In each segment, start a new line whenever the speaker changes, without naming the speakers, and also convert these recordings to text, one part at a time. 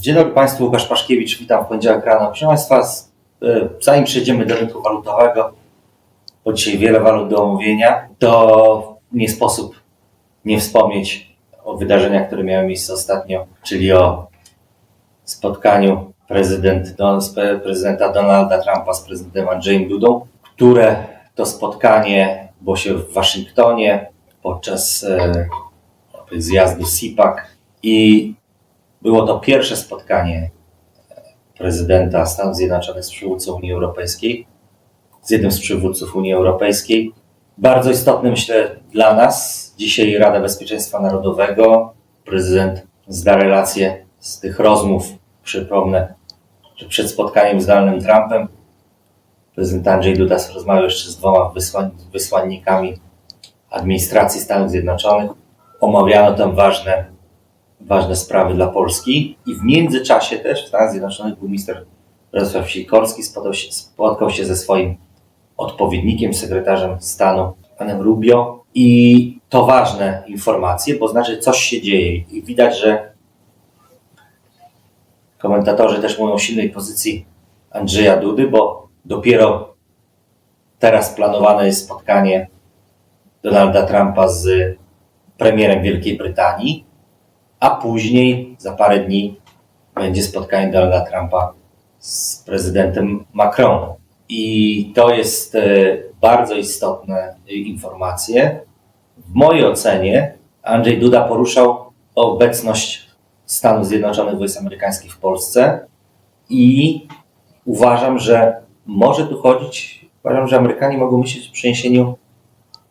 Dzień dobry Państwu, Łukasz Paszkiewicz, witam w poniedziałek rano. Proszę Państwa, e, zanim przejdziemy do rynku walutowego, bo dzisiaj wiele walut do omówienia, to nie sposób nie wspomnieć o wydarzeniach, które miały miejsce ostatnio, czyli o spotkaniu prezydent, prezydenta Donalda Trumpa z prezydentem Andrzejem Dudą, które to spotkanie było się w Waszyngtonie podczas e, zjazdu CIPAC i było to pierwsze spotkanie prezydenta Stanów Zjednoczonych z przywódcą Unii Europejskiej, z jednym z przywódców Unii Europejskiej. Bardzo istotne, myślę, dla nas. Dzisiaj Rada Bezpieczeństwa Narodowego. Prezydent zda relacje z tych rozmów. Przypomnę, że przed spotkaniem z Donaldem Trumpem prezydent Andrzej Duda rozmawiał jeszcze z dwoma wysłannikami administracji Stanów Zjednoczonych. Omawiano tam ważne ważne sprawy dla Polski i w międzyczasie też w Stanach Zjednoczonych był minister Radosław Sikorski, spotkał się, spotkał się ze swoim odpowiednikiem, sekretarzem stanu, panem Rubio. I to ważne informacje, bo znaczy coś się dzieje i widać, że komentatorzy też mówią o silnej pozycji Andrzeja Dudy, bo dopiero teraz planowane jest spotkanie Donalda Trumpa z premierem Wielkiej Brytanii, a później, za parę dni, będzie spotkanie Donalda Trumpa z prezydentem Macron. I to jest e, bardzo istotne informacje. W mojej ocenie Andrzej Duda poruszał obecność Stanów Zjednoczonych Wojsk Amerykańskich w Polsce i uważam, że może tu chodzić, uważam, że Amerykanie mogą myśleć o przeniesieniu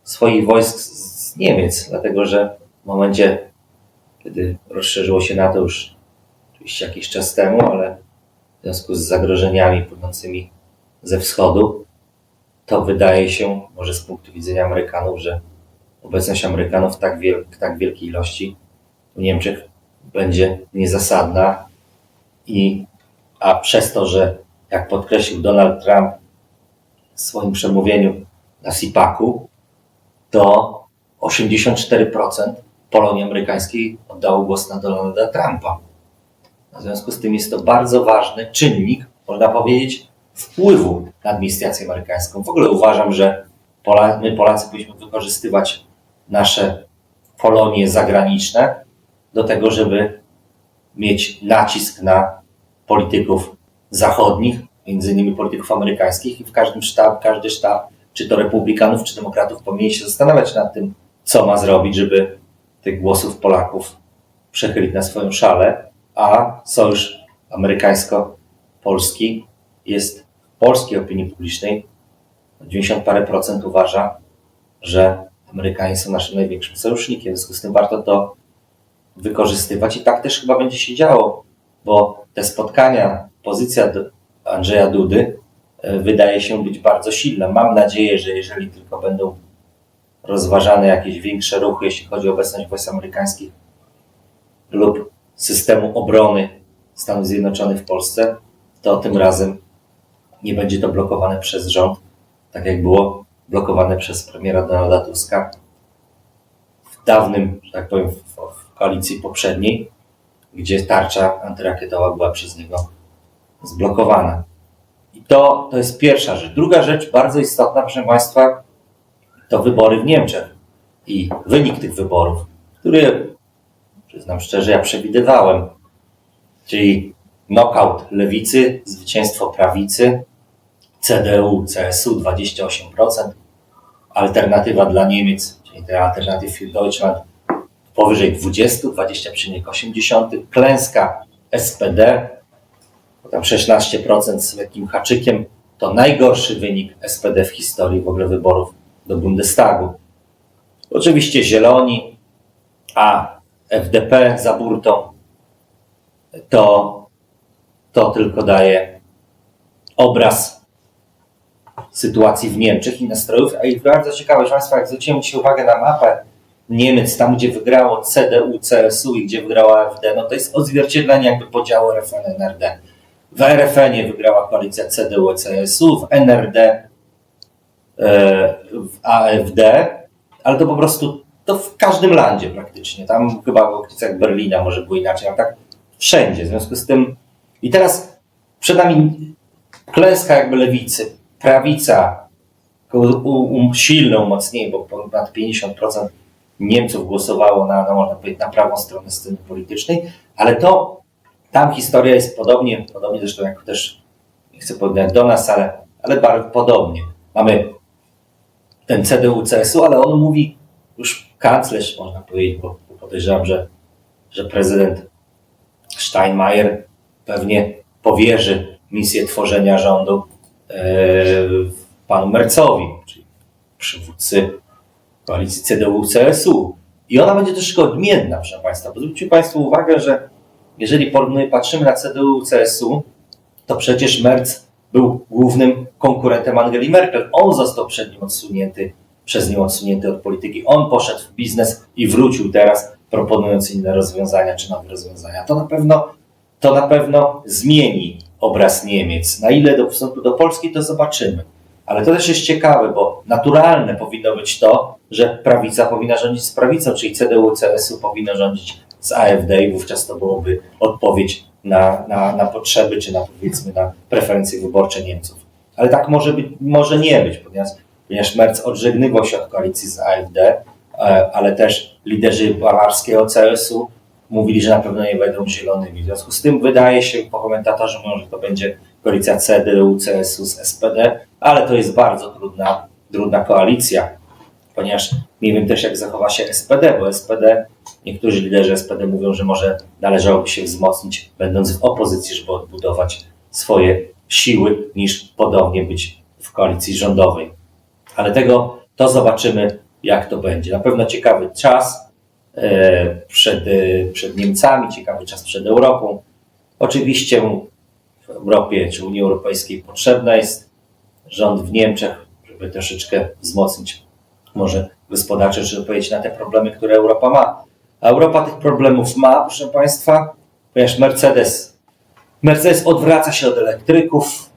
swoich wojsk z Niemiec, dlatego że w momencie kiedy rozszerzyło się NATO już oczywiście jakiś czas temu, ale w związku z zagrożeniami płynącymi ze wschodu, to wydaje się, może z punktu widzenia Amerykanów, że obecność Amerykanów w tak, wiel tak wielkiej ilości w Niemczech będzie niezasadna i a przez to, że jak podkreślił Donald Trump w swoim przemówieniu na SIPAC-u, to 84% Polonii amerykańskiej oddało głos na Donalda Trumpa. W związku z tym jest to bardzo ważny czynnik, można powiedzieć, wpływu na administrację amerykańską. W ogóle uważam, że Pola, my Polacy powinniśmy wykorzystywać nasze kolonie zagraniczne do tego, żeby mieć nacisk na polityków zachodnich, między innymi polityków amerykańskich i w każdym sztab, każdy sztab, czy to republikanów, czy demokratów powinien się zastanawiać nad tym, co ma zrobić, żeby tych głosów Polaków przechylić na swoją szalę, a sojusz amerykańsko-polski jest w polskiej opinii publicznej 90 parę procent uważa, że Amerykanie są naszym największym sojusznikiem. W związku z tym warto to wykorzystywać i tak też chyba będzie się działo, bo te spotkania, pozycja Andrzeja Dudy e, wydaje się być bardzo silna. Mam nadzieję, że jeżeli tylko będą rozważane jakieś większe ruchy, jeśli chodzi o obecność wojsk amerykańskich lub systemu obrony Stanów Zjednoczonych w Polsce, to tym razem nie będzie to blokowane przez rząd, tak jak było blokowane przez premiera Donalda Tuska w dawnym, że tak powiem, w, w koalicji poprzedniej, gdzie tarcza antyrakietowa była przez niego zblokowana. I to, to jest pierwsza rzecz. Druga rzecz, bardzo istotna, proszę Państwa, to wybory w Niemczech i wynik tych wyborów, który, przyznam szczerze, ja przewidywałem, czyli knockout lewicy, zwycięstwo prawicy, CDU, CSU 28%, alternatywa dla Niemiec, czyli te Alternative für Deutschland powyżej 20, 20,8, klęska SPD, tam 16% z lekkim haczykiem, to najgorszy wynik SPD w historii w ogóle wyborów do Bundestagu. Oczywiście Zieloni, a FDP za burtą, to, to tylko daje obraz sytuacji w Niemczech i nastrojów. A i bardzo ciekawe, że Państwa, jak zwróciłem Ci uwagę na mapę Niemiec, tam gdzie wygrało CDU, CSU i gdzie wygrała AfD, no to jest odzwierciedlenie jakby podziału RFN-NRD. W RFN-ie wygrała koalicja CDU, CSU, w NRD w AfD, ale to po prostu to w każdym landzie praktycznie. Tam chyba w okolicach Berlina może było inaczej, ale tak wszędzie. W związku z tym i teraz przed nami klęska jakby lewicy, prawica, um, silne umocnienie, bo ponad 50% Niemców głosowało na, no można powiedzieć, na prawą stronę sceny politycznej, ale to tam historia jest podobnie, podobnie zresztą jak też, nie chcę powiedzieć do nas, ale, ale bardzo podobnie. Mamy ten CDU-CSU, ale on mówi już kanclerz, można powiedzieć, bo podejrzewam, że, że prezydent Steinmeier pewnie powierzy misję tworzenia rządu e, panu Mercowi, czyli przywódcy koalicji CDU-CSU. I ona będzie troszkę odmienna, proszę Państwa. Bo zwróćcie Państwo uwagę, że jeżeli patrzymy na CDU-CSU, to przecież Merz był głównym konkurentem Angeli Merkel. On został przed nim odsunięty, przez nią odsunięty od polityki. On poszedł w biznes i wrócił teraz, proponując inne rozwiązania czy nowe rozwiązania. To na pewno, to na pewno zmieni obraz Niemiec. Na ile do, do Polski, to zobaczymy. Ale to też jest ciekawe, bo naturalne powinno być to, że prawica powinna rządzić z prawicą, czyli CDU, CSU powinno rządzić z AfD i wówczas to byłoby odpowiedź na, na, na potrzeby, czy na powiedzmy na preferencje wyborcze Niemców. Ale tak może, być, może nie być, ponieważ, ponieważ Merz odżegnywał się od koalicji z AfD, e, ale też liderzy bawarskiego CSU mówili, że na pewno nie będą zielonymi. W związku z tym wydaje się, po komentatorze mówią, że to będzie koalicja CDU, CSU z SPD, ale to jest bardzo trudna, trudna koalicja, ponieważ nie wiem też, jak zachowa się SPD, bo SPD, niektórzy liderzy SPD mówią, że może należałoby się wzmocnić, będąc w opozycji, żeby odbudować swoje siły, niż podobnie być w koalicji rządowej. Ale tego to zobaczymy, jak to będzie. Na pewno ciekawy czas e, przed, e, przed Niemcami, ciekawy czas przed Europą. Oczywiście w Europie czy Unii Europejskiej potrzebna jest rząd w Niemczech, żeby troszeczkę wzmocnić może gospodarcze, czy odpowiedzieć na te problemy, które Europa ma. Europa tych problemów ma, proszę Państwa, ponieważ Mercedes, Mercedes odwraca się od elektryków,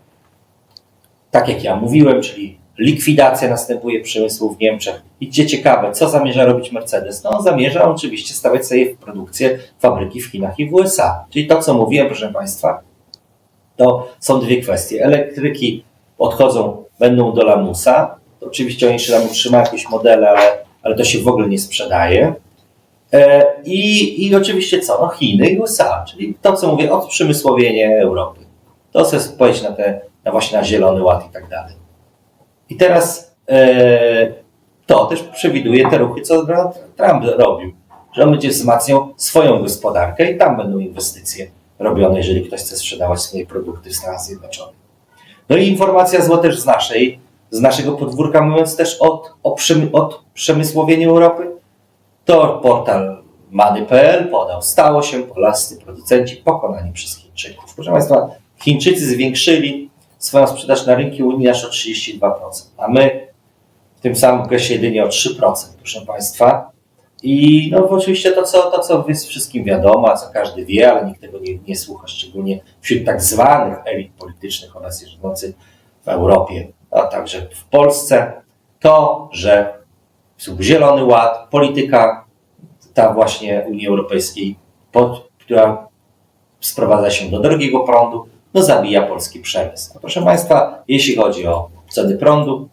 tak jak ja mówiłem, czyli likwidacja następuje przemysłu w Niemczech. I gdzie ciekawe, co zamierza robić Mercedes? No, zamierza oczywiście stawiać sobie w produkcję fabryki w Chinach i w USA. Czyli to, co mówiłem, proszę Państwa, to są dwie kwestie. Elektryki odchodzą, będą do lamusa. Oczywiście oni jeszcze tam utrzymają jakieś modele, ale, ale to się w ogóle nie sprzedaje. E, I, I oczywiście co? No Chiny i USA, czyli to, co mówię, odprzemysłowienie Europy. To chcę spojrzeć na te, na właśnie na zielony ład i tak dalej. I teraz e, to też przewiduje te ruchy, co Trump robił, że on będzie wzmacniał swoją gospodarkę i tam będą inwestycje robione, jeżeli ktoś chce sprzedawać swoje produkty w Stanach Zjednoczonych. No i informacja zła też z naszej, z naszego podwórka, mówiąc też od, o od przemysłowieniu Europy, to portal many.pl podał, stało się, polascy producenci pokonani przez Chińczyków. Proszę Państwa, Chińczycy zwiększyli swoją sprzedaż na rynki Unii aż o 32%, a my w tym samym okresie jedynie o 3%, proszę Państwa. I no oczywiście to co, to, co jest wszystkim wiadomo, a co każdy wie, ale nikt tego nie, nie słucha, szczególnie wśród tak zwanych elit politycznych oraz rządzących w Europie, a także w Polsce, to, że Zielony Ład, polityka ta właśnie Unii Europejskiej, pod, która sprowadza się do drogiego prądu, no zabija polski przemysł. No, proszę Państwa, jeśli chodzi o ceny prądu,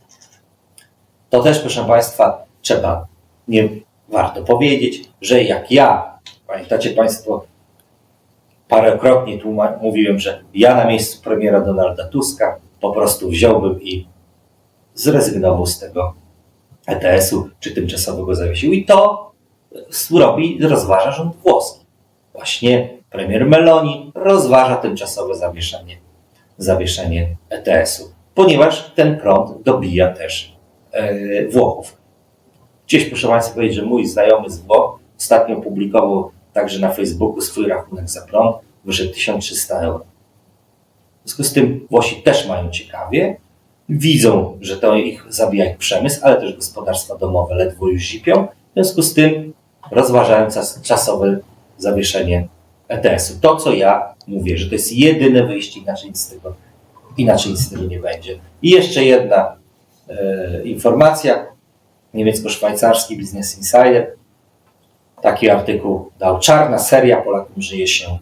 to też, proszę Państwa, trzeba, nie warto powiedzieć, że jak ja, pamiętacie Państwo, parokrotnie mówiłem, że ja na miejscu premiera Donalda Tuska po prostu wziąłbym i zrezygnował z tego ETS-u, czy tymczasowego zawiesił. I to robi, rozważa rząd włoski. Właśnie premier Meloni rozważa tymczasowe zawieszenie, zawieszenie ETS-u, ponieważ ten prąd dobija też e, Włochów. Gdzieś proszę Państwa powiedzieć, że mój znajomy z Włoch ostatnio publikował także na Facebooku swój rachunek za prąd, wyszedł 1300 euro. W związku z tym Włosi też mają ciekawie, widzą, że to ich zabija ich przemysł, ale też gospodarstwa domowe ledwo już zipią. W związku z tym rozważają czasowe zawieszenie ETS-u. To, co ja mówię, że to jest jedyne wyjście, inaczej nic z tego, inaczej nic z tego nie będzie. I jeszcze jedna e, informacja. Niemiecko-szwajcarski Business Insider taki artykuł dał. Czarna seria Polakom żyje się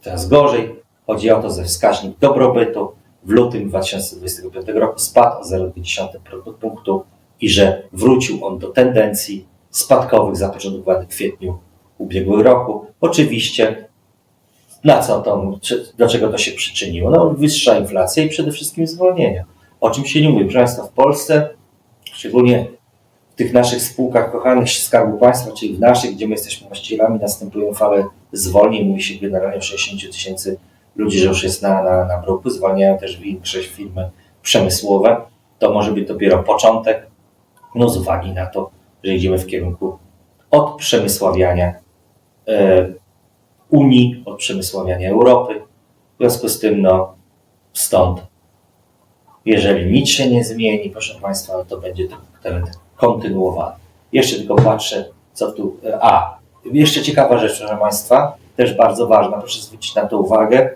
coraz gorzej. Chodzi o to, że wskaźnik dobrobytu w lutym 2025 roku spadł o 0,2 punktu i że wrócił on do tendencji spadkowych zapoczątkowanych w kwietniu ubiegłego roku. Oczywiście na co to, do czego to się przyczyniło? No, wyższa inflacja i przede wszystkim zwolnienia. O czym się nie mówi. Proszę Państwa, w Polsce, szczególnie w tych naszych spółkach kochanych Skarbu Państwa, czyli w naszych, gdzie my jesteśmy właścicielami, następują fale zwolnień. Mówi się generalnie o 60 tysięcy ludzi, że już jest na, na, na bruku. Zwalniają też większość firmy przemysłowe. To może być dopiero początek, no z uwagi na to, że idziemy w kierunku od przemysławiania e, Unii, od przemysławiania Europy. W związku z tym, no, stąd, jeżeli nic się nie zmieni, proszę Państwa, to będzie ten trend kontynuowany. Jeszcze tylko patrzę, co tu. A, jeszcze ciekawa rzecz, proszę Państwa, też bardzo ważna, proszę zwrócić na to uwagę.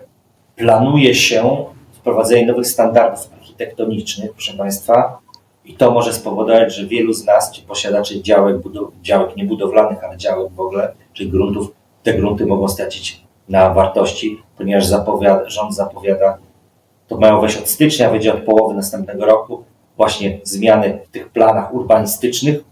Planuje się wprowadzenie nowych standardów architektonicznych, proszę Państwa, i to może spowodować, że wielu z nas, czy posiadaczy działek, działek niebudowlanych, ale działek w ogóle, czyli gruntów, te grunty mogą stracić na wartości, ponieważ zapowiada, rząd zapowiada, to mają wejść od stycznia, będzie od połowy następnego roku, właśnie zmiany w tych planach urbanistycznych,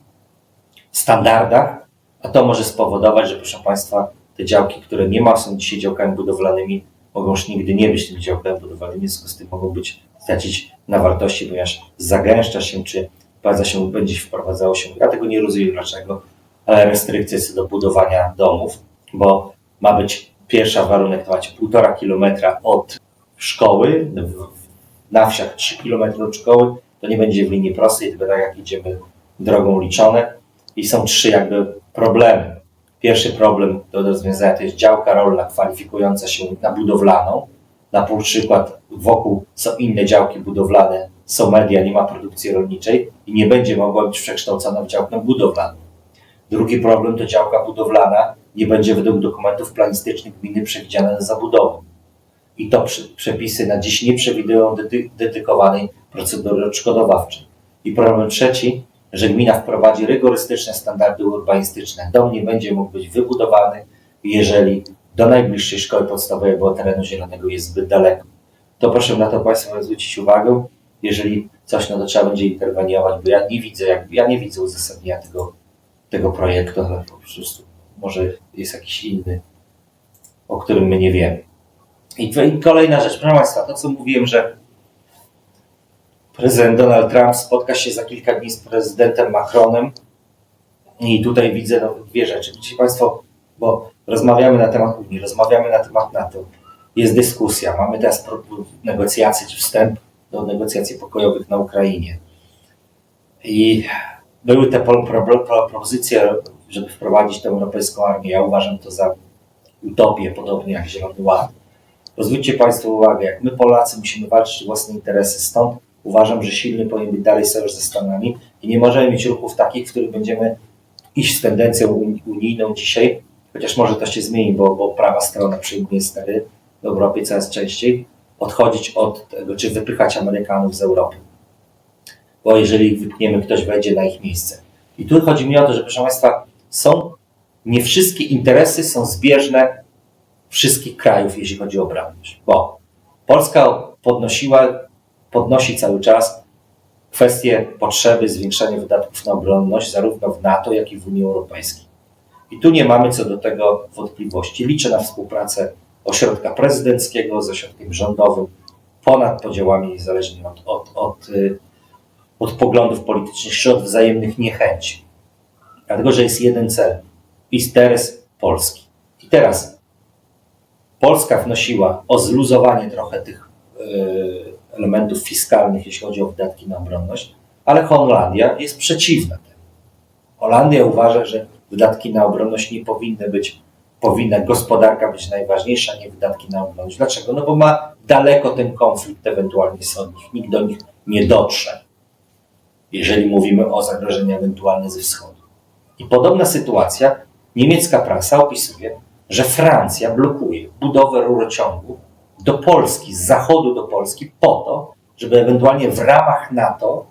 standardach, a to może spowodować, że proszę Państwa, te działki, które nie ma, są dzisiaj działkami budowlanymi, mogą już nigdy nie być tymi działkami budowlanymi, w związku z tym mogą być stracić na wartości, ponieważ zagęszcza się, czy bardzo się będzie wprowadzało się, ja tego nie rozumiem dlaczego, ale restrykcje do budowania domów, bo ma być pierwsza warunek, to macie półtora kilometra od szkoły, na wsiach 3 km od szkoły, to nie będzie w linii prostej, tylko tak jak idziemy drogą liczone. I są trzy jakby problemy. Pierwszy problem do rozwiązania to jest działka rolna kwalifikująca się na budowlaną. Na przykład wokół są inne działki budowlane, są media, nie ma produkcji rolniczej i nie będzie mogła być przekształcona w działkę budowlaną. Drugi problem to działka budowlana nie będzie według dokumentów planistycznych gminy przewidziana na zabudowę. I to przepisy na dziś nie przewidują dedy dedykowanej procedury odszkodowawczej. I problem trzeci, że gmina wprowadzi rygorystyczne standardy urbanistyczne. Dom nie będzie mógł być wybudowany, jeżeli do najbliższej szkoły podstawowej bo terenu zielonego jest zbyt daleko. To proszę na to Państwo zwrócić uwagę, jeżeli coś, no to trzeba będzie interweniować, bo ja nie widzę, jak, ja nie widzę uzasadnienia tego, tego projektu, ale po prostu może jest jakiś inny, o którym my nie wiemy. I, I kolejna rzecz, proszę Państwa, to co mówiłem, że prezydent Donald Trump spotka się za kilka dni z prezydentem Macronem i tutaj widzę no, dwie rzeczy. Widzicie Państwo, bo rozmawiamy na temat Unii, rozmawiamy na temat NATO, jest dyskusja, mamy teraz negocjacje czy wstęp do negocjacji pokojowych na Ukrainie. I były te propozycje, żeby wprowadzić tę europejską armię. Ja uważam to za utopię, podobnie jak Zielony Ład. Pozwólcie Państwo uwagę, jak my Polacy musimy walczyć o własne interesy, stąd uważam, że silny powinien być dalej sojusz ze Stanami i nie możemy mieć ruchów takich, w których będziemy iść z tendencją unijną dzisiaj, chociaż może to się zmieni, bo, bo prawa strona przyjmuje stery w Europie coraz częściej, odchodzić od tego, czy wypychać Amerykanów z Europy. Bo jeżeli ich wypchniemy, ktoś wejdzie na ich miejsce. I tu chodzi mi o to, że proszę Państwa, są, nie wszystkie interesy są zbieżne wszystkich krajów, jeśli chodzi o obronność. Bo Polska podnosiła, podnosi cały czas kwestię potrzeby zwiększania wydatków na obronność zarówno w NATO, jak i w Unii Europejskiej. I tu nie mamy co do tego wątpliwości. Liczę na współpracę ośrodka prezydenckiego z ośrodkiem rządowym ponad podziałami, niezależnie od, od, od, y, od poglądów politycznych czy od wzajemnych niechęci. Dlatego, że jest jeden cel interes Polski. I teraz Polska wnosiła o zluzowanie trochę tych y, elementów fiskalnych, jeśli chodzi o wydatki na obronność, ale Holandia jest przeciwna temu. Holandia uważa, że wydatki na obronność nie powinny być powinna gospodarka być najważniejsza, nie wydatki na obronność. Dlaczego? No bo ma daleko ten konflikt ewentualnie wschodnich. Nikt do nich nie dotrze, jeżeli mówimy o zagrożeniu ewentualnym ze wschodu. I podobna sytuacja, niemiecka prasa opisuje, że Francja blokuje budowę rurociągu do Polski, z zachodu do Polski, po to, żeby ewentualnie w ramach NATO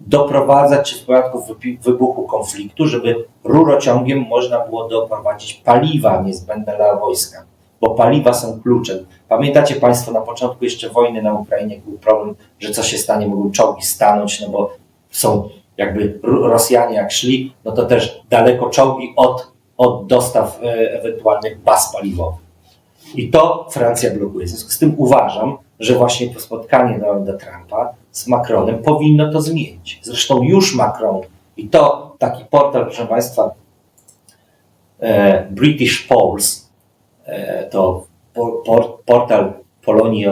doprowadzać, w przypadku wybuchu konfliktu, żeby rurociągiem można było doprowadzić paliwa niezbędne dla wojska. bo paliwa są kluczem. Pamiętacie Państwo, na początku jeszcze wojny na Ukrainie był problem, że co się stanie, mogą czołgi stanąć, no bo są jakby Rosjanie jak szli, no to też daleko czołgi od, od dostaw e, ewentualnych baz paliwowych. I to Francja blokuje. W związku z tym uważam, że właśnie to spotkanie Donalda Trumpa z Macronem powinno to zmienić. Zresztą już Macron i to taki portal, proszę Państwa, e, British Polls, e, to portal Polonii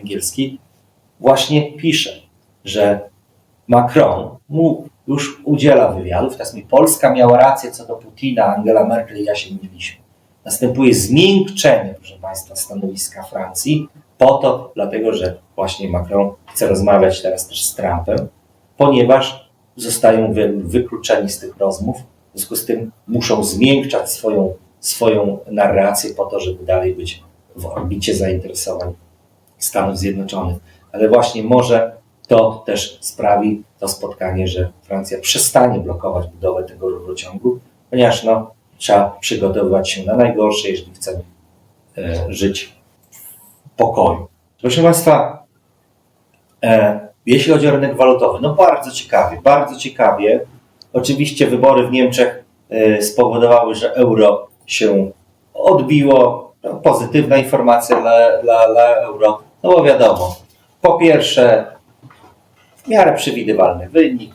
angielskiej, właśnie pisze, że Macron mu już udziela wywiadów, teraz mi Polska miała rację co do Putina, Angela Merkel i ja się myliliśmy. Następuje zmiękczenie, proszę Państwa, stanowiska Francji, po to, dlatego że właśnie Macron chce rozmawiać teraz też z Trumpem, ponieważ zostają wykluczeni z tych rozmów, w związku z tym muszą zmiękczać swoją, swoją narrację po to, żeby dalej być w orbicie zainteresowań Stanów Zjednoczonych. Ale właśnie może to też sprawi to spotkanie, że Francja przestanie blokować budowę tego rurociągu, ponieważ no, trzeba przygotowywać się na najgorsze, jeżeli chcemy e, żyć w pokoju. Proszę Państwa, e, jeśli chodzi o rynek walutowy, no bardzo ciekawie, bardzo ciekawie. Oczywiście wybory w Niemczech e, spowodowały, że euro się odbiło. No, pozytywna informacja dla, dla, dla euro, no bo wiadomo, po pierwsze w miarę przewidywalny wynik,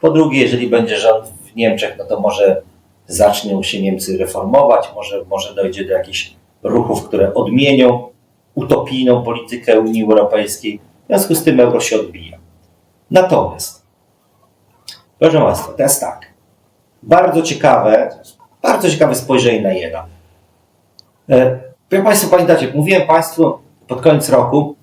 po drugie, jeżeli będzie rząd w Niemczech, no to może zaczną się Niemcy reformować, może, może dojdzie do jakichś ruchów, które odmienią utopijną politykę Unii Europejskiej. W związku z tym euro się odbija. Natomiast, proszę Państwa, teraz tak. Bardzo ciekawe, bardzo ciekawe spojrzenie na jena. E, jak Państwo pamiętacie, mówiłem Państwu pod koniec roku,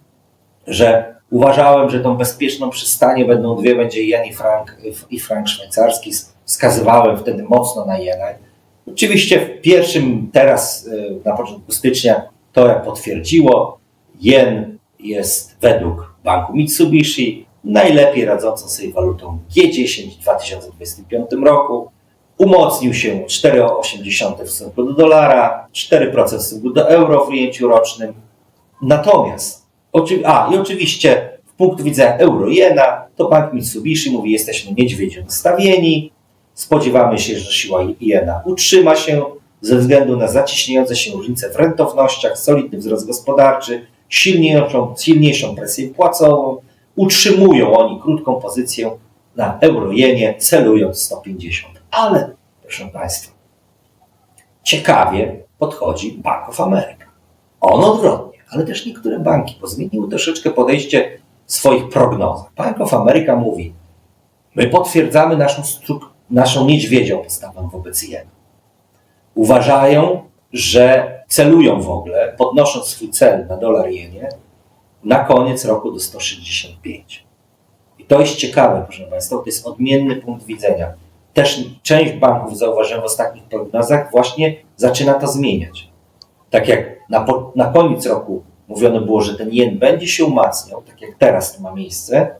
że uważałem, że tą bezpieczną przystanie będą dwie, będzie jen i frank, i frank szwajcarski wskazywałem wtedy mocno na jena. Oczywiście w pierwszym, teraz e, na początku stycznia, to jak potwierdziło, jen jest według banku Mitsubishi najlepiej radzącą sobie walutą G10 w 2025 roku. Umocnił się 4,80 w stosunku do dolara, 4% w stosunku do euro w ujęciu rocznym. Natomiast, a i oczywiście w punktu widzenia euro-jena, to bank Mitsubishi mówi, jesteśmy niedźwiedzio nastawieni, Spodziewamy się, że siła jena utrzyma się ze względu na zacieśniające się różnice w rentownościach, solidny wzrost gospodarczy, silniejszą, silniejszą presję płacową. Utrzymują oni krótką pozycję na eurojenie, celując 150. Ale, proszę Państwa, ciekawie podchodzi Bank of America. On odwrotnie, ale też niektóre banki pozmieniły troszeczkę podejście swoich prognozach. Bank of America mówi, my potwierdzamy naszą strukturę, naszą niedźwiedzią postawą wobec jenu. Uważają, że celują w ogóle, podnosząc swój cel na dolar jenie, na koniec roku do 165. I to jest ciekawe, proszę Państwa, to jest odmienny punkt widzenia. Też część banków, zauważyłem w ostatnich prognozach, właśnie zaczyna to zmieniać. Tak jak na, na koniec roku mówiono było, że ten jen będzie się umacniał, tak jak teraz to ma miejsce,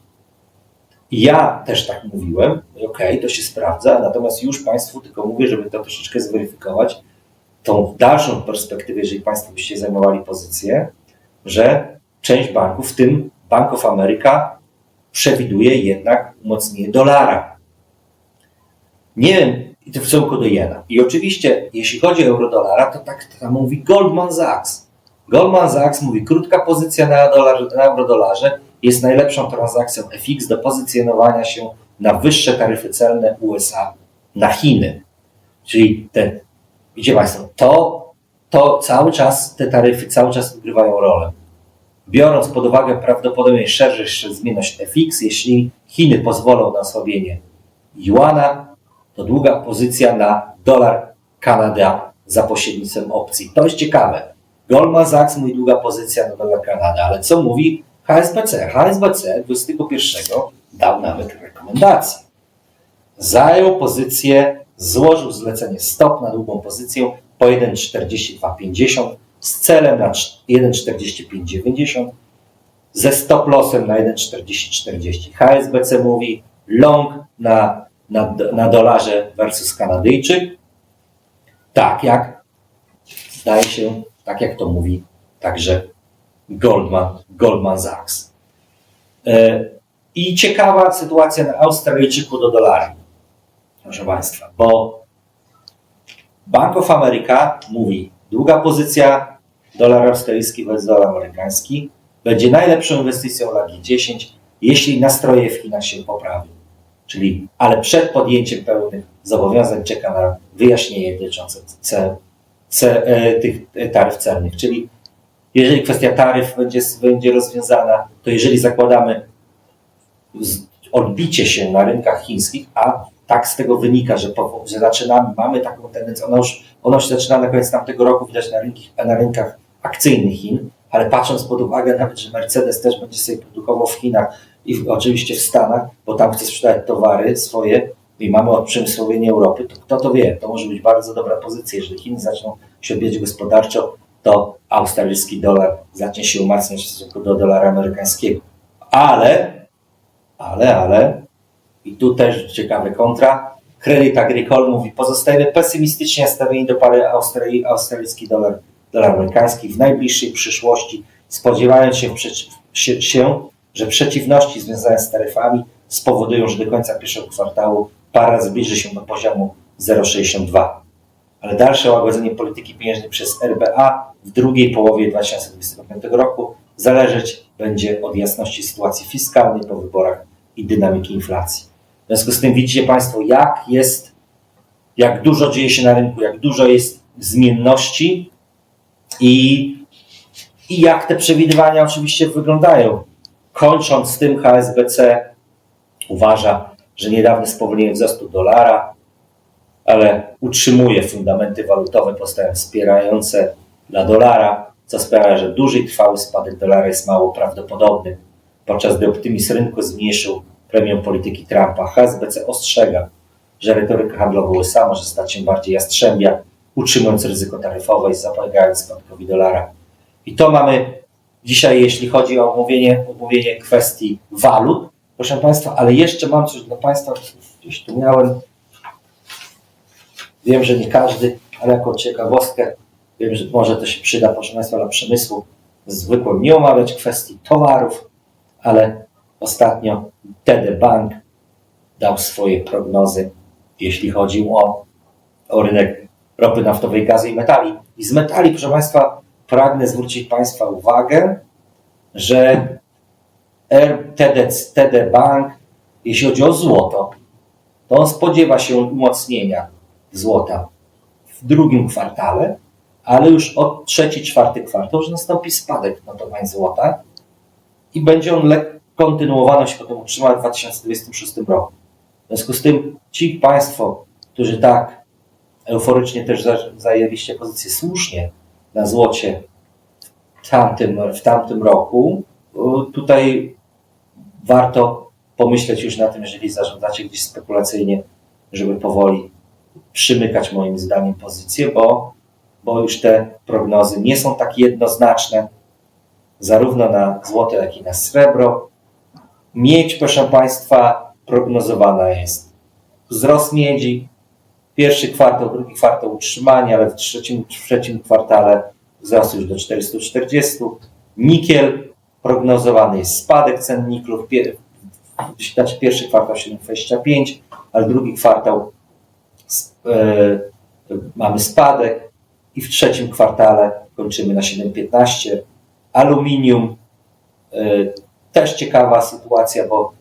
ja też tak mówiłem, okej, okay, to się sprawdza, natomiast już Państwu tylko mówię, żeby to troszeczkę zweryfikować, tą dalszą perspektywę, jeżeli Państwo byście zajmowali pozycję, że część banków, w tym Bank of America, przewiduje jednak umocnienie dolara. Nie wiem, i to w stosunku do jena. I oczywiście, jeśli chodzi o euro-dolara, to tak tam mówi Goldman Sachs. Goldman Sachs mówi krótka pozycja na, dolar, na euro-dolarze, jest najlepszą transakcją FX do pozycjonowania się na wyższe taryfy celne USA na Chiny. Czyli te, widzicie Państwo, to, to cały czas, te taryfy cały czas odgrywają rolę. Biorąc pod uwagę prawdopodobnie szerszą zmienność FX, jeśli Chiny pozwolą na osłabienie juana, to długa pozycja na dolar Kanada za pośrednictwem opcji. To jest ciekawe. Goldman Sachs mówi długa pozycja na dolar Kanada, ale co mówi HSBC. HSBC 21 dał nawet rekomendację. Zajął pozycję, złożył zlecenie stop na długą pozycję po 1,4250 z celem na 1,4590 ze stop lossem na 1,4040. HSBC mówi long na, na, na dolarze versus Kanadyjczyk. Tak jak zdaje się tak jak to mówi także Goldman, Goldman Sachs. E, I ciekawa sytuacja na Australijczyku do dolara, proszę Państwa, bo Bank of America mówi, długa pozycja dolar australijski wobec dolar amerykański będzie najlepszą inwestycją lat 10, jeśli nastroje w Chinach się poprawią. Czyli, ale przed podjęciem pełnych zobowiązań czeka na wyjaśnienie dotyczące cel, cel, e, tych taryf celnych. Czyli jeżeli kwestia taryf będzie, będzie rozwiązana, to jeżeli zakładamy odbicie się na rynkach chińskich, a tak z tego wynika, że, po, że zaczynamy, mamy taką tendencję, ona już, ona już zaczyna na koniec tamtego roku widać na, rynki, na rynkach akcyjnych Chin, ale patrząc pod uwagę nawet, że Mercedes też będzie sobie produkował w Chinach i w, oczywiście w Stanach, bo tam chce sprzedać towary swoje i mamy odprzemysłowienie Europy, to kto to wie, to może być bardzo dobra pozycja. Jeżeli Chiny zaczną się odbijać gospodarczo, to australijski dolar zacznie się umacniać w stosunku do dolara amerykańskiego. Ale, ale, ale, i tu też ciekawy kontra, Credit Agricole mówi, pozostajemy pesymistycznie nastawieni do pary australijski dolar, dolar amerykański w najbliższej przyszłości, spodziewając się, się, się, że przeciwności związane z taryfami spowodują, że do końca pierwszego kwartału para zbliży się do poziomu 0,62. Ale dalsze łagodzenie polityki pieniężnej przez RBA w drugiej połowie 2025 roku zależeć będzie od jasności sytuacji fiskalnej po wyborach i dynamiki inflacji. W związku z tym widzicie Państwo, jak jest, jak dużo dzieje się na rynku, jak dużo jest zmienności i, i jak te przewidywania oczywiście wyglądają. Kończąc z tym, HSBC uważa, że niedawne spowolnienie wzrostu dolara, ale utrzymuje fundamenty walutowe postają wspierające dla dolara, co sprawia, że duży i trwały spadek dolara jest mało prawdopodobny. Podczas gdy optymizm rynku zmniejszył premią polityki Trumpa, HSBC ostrzega, że retoryka handlowa USA może stać się bardziej jastrzębia, utrzymując ryzyko taryfowe i zapobiegając spadkowi dolara. I to mamy dzisiaj, jeśli chodzi o omówienie, omówienie kwestii walut, proszę Państwa, ale jeszcze mam coś dla Państwa, gdzieś tu miałem. Wiem, że nie każdy, ale jako ciekawostkę, wiem, że może to się przyda, proszę Państwa, dla przemysłu. Zwykło nie omawiać kwestii towarów, ale ostatnio TD Bank dał swoje prognozy, jeśli chodzi o, o rynek ropy naftowej, gazy i metali. I z metali, proszę Państwa, pragnę zwrócić Państwa uwagę, że TD Bank, jeśli chodzi o złoto, to on spodziewa się umocnienia złota w drugim kwartale, ale już od trzeci, czwarty kwartał, że nastąpi spadek notowań złota i będzie on kontynuowany się potem utrzymał w 2026 roku. W związku z tym ci Państwo, którzy tak euforycznie też zajęliście pozycję słusznie na złocie w tamtym, w tamtym roku, tutaj warto pomyśleć już na tym, jeżeli zarządzacie gdzieś spekulacyjnie, żeby powoli przymykać moim zdaniem pozycję, bo, bo już te prognozy nie są tak jednoznaczne, zarówno na złoto, jak i na srebro. Miedź, proszę Państwa, prognozowana jest wzrost miedzi, pierwszy kwartał, drugi kwartał utrzymanie, ale w trzecim, w trzecim kwartale wzrost już do 440. Nikiel prognozowany jest spadek cen niklu, w pierwszy kwartał 7,25, ale drugi kwartał e, mamy spadek i w trzecim kwartale kończymy na 7,15. Aluminium e, też ciekawa sytuacja, bo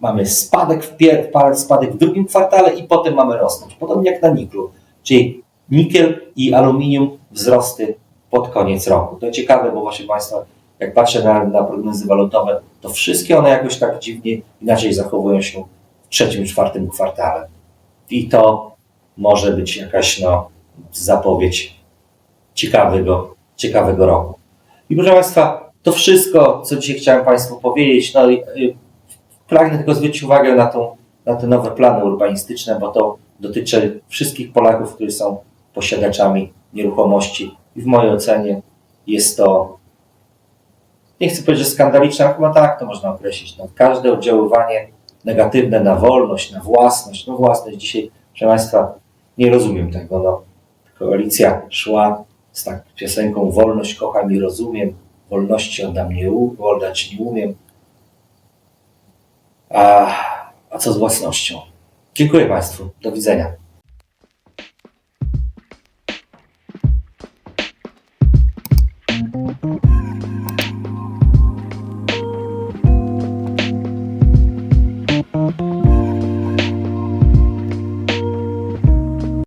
mamy spadek w, pier- spadek w drugim kwartale i potem mamy rosnąć. Podobnie jak na niklu. Czyli nikiel i aluminium wzrosty pod koniec roku. To ciekawe, bo właśnie Państwo jak patrzę na, na prognozy walutowe, to wszystkie one jakoś tak dziwnie inaczej zachowują się w trzecim, czwartym kwartale. I to może być jakaś no, zapowiedź ciekawego, ciekawego roku. I proszę Państwa, to wszystko, co dzisiaj chciałem Państwu powiedzieć. No, y, pragnę tylko zwrócić uwagę na, tą, na te nowe plany urbanistyczne, bo to dotyczy wszystkich Polaków, którzy są posiadaczami nieruchomości. I w mojej ocenie jest to nie chcę powiedzieć, że skandaliczne, ale chyba tak to można określić. No, każde oddziaływanie negatywne na wolność, na własność, no własność dzisiaj, proszę Państwa, nie rozumiem tego. No, koalicja szła z tak piosenką Wolność kocham i rozumiem, wolności oddam nie, oddać nie umiem. A, a co z własnością? Dziękuję Państwu. Do widzenia.